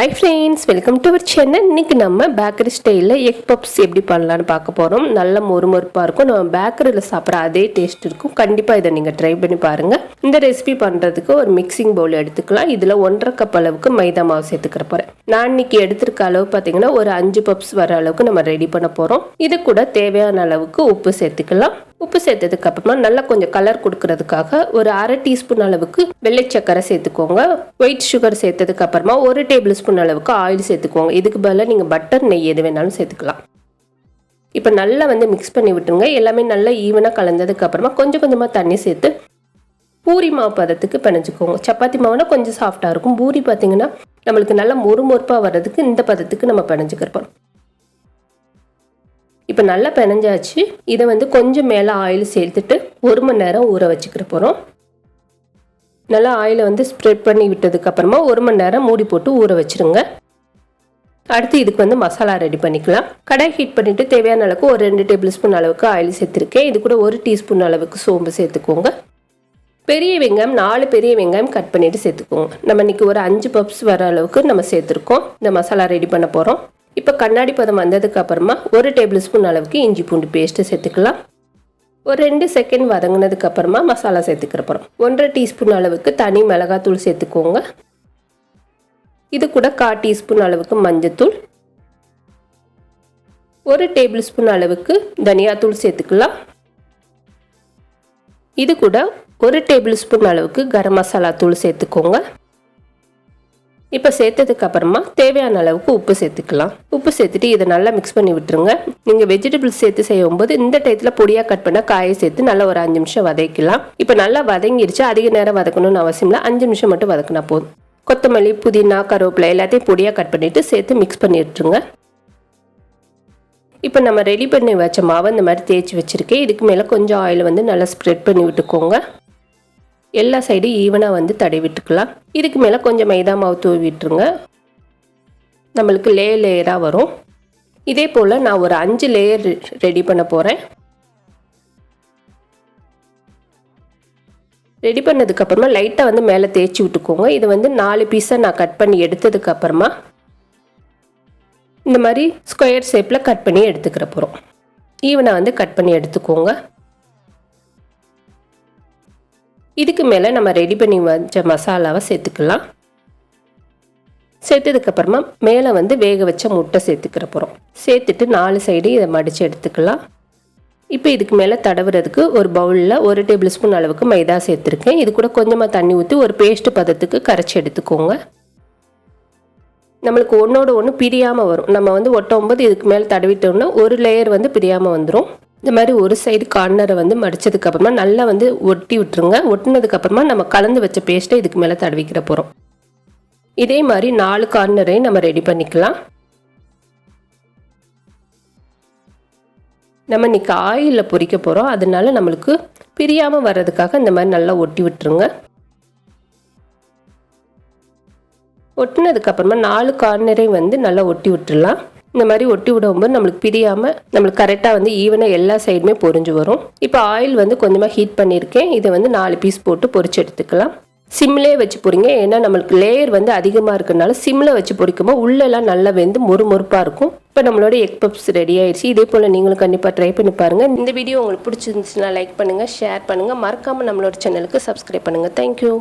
Hi friends welcome to our channel இன்னைக்கு நம்ம bakery ஸ்டைலில் எக் பப்ஸ் எப்படி பண்ணலான்னு பார்க்க போகிறோம் நல்ல மொறுமொறுப்பாக இருக்கும். நம்ம பேக்கரியில் சாப்பிட்ற அதே டேஸ்ட் இருக்கும். கண்டிப்பாக இதை நீங்கள் ட்ரை பண்ணி பாருங்கள் இந்த ரெசிபி பண்ணுறதுக்கு ஒரு மிக்சிங் பவுல் எடுத்துக்கலாம். இதில் ஒன்றரை கப் அளவுக்கு மைதா மாவு சேர்த்துக்கிற போகிறேன் நான் இன்னைக்கு எடுத்திருக்க அளவு பார்த்தீங்கன்னா ஒரு அஞ்சு பப்ஸ் வர அளவுக்கு நம்ம ரெடி பண்ண போகிறோம் இது கூட தேவையான அளவுக்கு உப்பு சேர்த்துக்கலாம். உப்பு சேர்த்ததுக்கு அப்புறமா நல்லா கொஞ்சம் கலர் கொடுக்கறதுக்காக ஒரு அரை டீஸ்பூன் அளவுக்கு வெள்ளை சக்கரை சேர்த்துக்கோங்க. ஒயிட் சுகர் சேர்த்ததுக்கு அப்புறமா ஒரு டேபிள் ஸ்பூன் அளவுக்கு ஆயில் சேர்த்துக்கோங்க. இதுக்கு பதிலாக நீங்கள் பட்டர் நெய் எது வேணாலும் சேர்த்துக்கலாம். இப்போ நல்லா வந்து மிக்ஸ் பண்ணி விட்டுருங்க. எல்லாமே நல்லா ஈவனாக கலந்ததுக்கு அப்புறமா கொஞ்சம் கொஞ்சமாக தண்ணி சேர்த்து பூரி மாவு பதத்துக்கு பிணைஞ்சிக்கோங்க. சப்பாத்தி மாவுனா கொஞ்சம் சாஃப்டாக இருக்கும். பூரி பார்த்தீங்கன்னா நம்மளுக்கு நல்லா மொறுமொறுப்பாக வர்றதுக்கு இந்த பதத்துக்கு நம்ம பிணைஞ்சுக்கிறப்போம். இப்போ நல்லா பிணைஞ்சாச்சு. இதை வந்து கொஞ்சம் மேலே ஆயில் சேர்த்துட்டு ஒரு மணி நேரம் ஊற வச்சுக்கிற போகிறோம் நல்லா ஆயிலை வந்து ஸ்ப்ரெட் பண்ணி விட்டதுக்கப்புறமா ஒரு மணி நேரம் மூடி போட்டு ஊற வச்சுருங்க. அடுத்து இதுக்கு வந்து மசாலா ரெடி பண்ணிக்கலாம். கடாய் ஹீட் பண்ணிவிட்டு தேவையான அளவுக்கு ஒரு ரெண்டு டேபிள் ஸ்பூன் அளவுக்கு ஆயில் சேர்த்துருக்கேன். இது கூட ஒரு டீஸ்பூன் அளவுக்கு சோம்பு சேர்த்துக்கோங்க. பெரிய வெங்காயம் நாலு பெரிய வெங்காயம் கட் பண்ணிவிட்டு சேர்த்துக்கோங்க. நம்ம இன்றைக்கி ஒரு அஞ்சு பப்ஸ் வர அளவுக்கு நம்ம சேர்த்துருக்கோம். இந்த மசாலா ரெடி பண்ண போகிறோம் இப்போ கண்ணாடி பதம் வந்ததுக்கு அப்புறமா ஒரு டேபிள் ஸ்பூன் அளவுக்கு இஞ்சி பூண்டு பேஸ்ட்டு சேர்த்துக்கலாம். ஒரு ரெண்டு செகண்ட் வதங்கினதுக்கு அப்புறமா மசாலா சேர்த்துக்கிற போகிறோம் ஒன்றரை டீஸ்பூன் அளவுக்கு தனி மிளகாத்தூள் சேர்த்துக்கோங்க. இது கூட கால் டீஸ்பூன் அளவுக்கு மஞ்சத்தூள். ஒரு டேபிள் ஸ்பூன் அளவுக்கு தனியாத்தூள் சேர்த்துக்கலாம். இது கூட ஒரு டேபிள் ஸ்பூன் அளவுக்கு கரம் மசாலா தூள் சேர்த்துக்கோங்க. இப்போ சேர்த்ததுக்கு அப்புறமா தேவையான அளவுக்கு உப்பு சேர்த்துக்கலாம். உப்பு சேர்த்துட்டு இதை நல்லா மிக்ஸ் பண்ணி விட்டுருங்க. நீங்கள் வெஜிடபிள்ஸ் சேர்த்து செய்யும்போது இந்த டயத்தில் பொடியாக கட் பண்ண காயை சேர்த்து நல்லா ஒரு அஞ்சு நிமிஷம் வதக்கலாம் இப்போ நல்லா வதங்கிருச்சு. அதிக நேரம் வதக்கணும்னு அவசியம் இல்லை. அஞ்சு நிமிஷம் மட்டும் வதக்கினா போதும். கொத்தமல்லி புதினா கருவேப்பிலை எல்லாத்தையும் பொடியாக கட் பண்ணிவிட்டு சேர்த்து மிக்ஸ் பண்ணி விட்டுருங்க. இப்போ நம்ம ரெடி பண்ணி வச்ச மாவை இந்த மாதிரி தேய்ச்சி வச்சுருக்கேன். இதுக்கு மேலே கொஞ்சம் ஆயில் வந்து நல்லா ஸ்ப்ரெட் பண்ணி விட்டுக்கோங்க. எல்லா சைடும் ஈவனாக வந்து தடவிட்டுக்கலாம் விட்டுக்கலாம். இதுக்கு மேலே கொஞ்சம் மைதா மாவு தூவி விட்டுருங்க. நம்மளுக்கு லே லேயராக வரும். இதே போல் நான் ஒரு அஞ்சு லேயர் ரெடி பண்ண போகிறேன் ரெடி பண்ணதுக்கப்புறமா லைட்டாக வந்து மேலே தேய்ச்சி விட்டுக்கோங்க. இது வந்து நாலு பீஸாக நான் கட் பண்ணி எடுத்ததுக்கப்புறமா இந்த மாதிரி ஸ்கொயர் ஷேப்பில் கட் பண்ணி எடுத்துக்கிற போகிறோம் ஈவனை வந்து கட் பண்ணி எடுத்துக்கோங்க. இதுக்கு மேலே நம்ம ரெடி பண்ணி வச்ச மசாலாவை சேர்த்துக்கலாம். சேர்த்ததுக்கப்புறமா மேலே வந்து வேக வச்ச முட்டை சேர்த்துக்கிற போகிறோம் சேர்த்துட்டு நாலு சைடு இதை மடித்து எடுத்துக்கலாம். இப்போ இதுக்கு மேலே தடவுறதுக்கு ஒரு பவுலில் ஒரு டேபிள் ஸ்பூன் அளவுக்கு மைதா சேர்த்துருக்கேன். இது கூட கொஞ்சமாக தண்ணி ஊற்றி ஒரு பேஸ்ட்டு பதத்துக்கு கரைச்சி எடுத்துக்கோங்க. நம்மளுக்கு ஒன்றோட ஒன்று பிரியாமல் வரும். நம்ம வந்து ஒட்டும்போது இதுக்கு மேலே தடவிட்டோம்னா ஒரு லேயர் வந்து பிரியாமல் வந்துடும் இந்த மாதிரி ஒரு சைடு கார்னரை வந்து மடித்ததுக்கு அப்புறமா நல்லா வந்து ஒட்டி விட்டுருங்க. ஒட்டினதுக்கப்புறமா நம்ம கலந்து வச்ச பேஸ்ட்டை இதுக்கு மேலே தடவிக்கிற போகிறோம் இதே மாதிரி நாலு கார்னரையும் நம்ம ரெடி பண்ணிக்கலாம். நம்ம இன்றைக்கி ஆயிலில் பொறிக்க போகிறோம் அதனால நம்மளுக்கு பிரியாமல் வர்றதுக்காக இந்த மாதிரி நல்லா ஒட்டி விட்டுருங்க. ஒட்டினதுக்கப்புறமா நாலு கார்னரையும் வந்து நல்லா ஒட்டி விட்டுடலாம் இந்த மாதிரி ஒட்டி விடும்போது நம்மளுக்கு பிரியாமல் நம்மளுக்கு கரெக்டாக வந்து ஈவனாக எல்லா சைடுமே பொறிஞ்சு வரும். இப்போ ஆயில் வந்து கொஞ்சமாக ஹீட் பண்ணியிருக்கேன் இதை வந்து நாலு பீஸ் போட்டு பொறிச்சு எடுத்துக்கலாம். சிம்லே வச்சு பொறிங்க. ஏன்னா நம்மளுக்கு லேயர் வந்து அதிகமாக இருக்கிறனால சிம்மில் வச்சு பொறிக்கும்போது உள்ளெல்லாம் நல்லா வெந்து மொறு மொறுப்பாக இருக்கும். இப்போ நம்மளோட எக் பப்ஸ் ரெடி ஆயிடுச்சு இதே போல் நீங்களும் கண்டிப்பாக ட்ரை பண்ணி பாருங்கள் இந்த வீடியோ உங்களுக்கு பிடிச்சிருந்துச்சுன்னா லைக் பண்ணுங்கள் ஷேர் பண்ணுங்கள் மறக்காமல் நம்மளோட சேனலுக்கு சப்ஸ்கிரைப் பண்ணுங்கள் தேங்க்யூ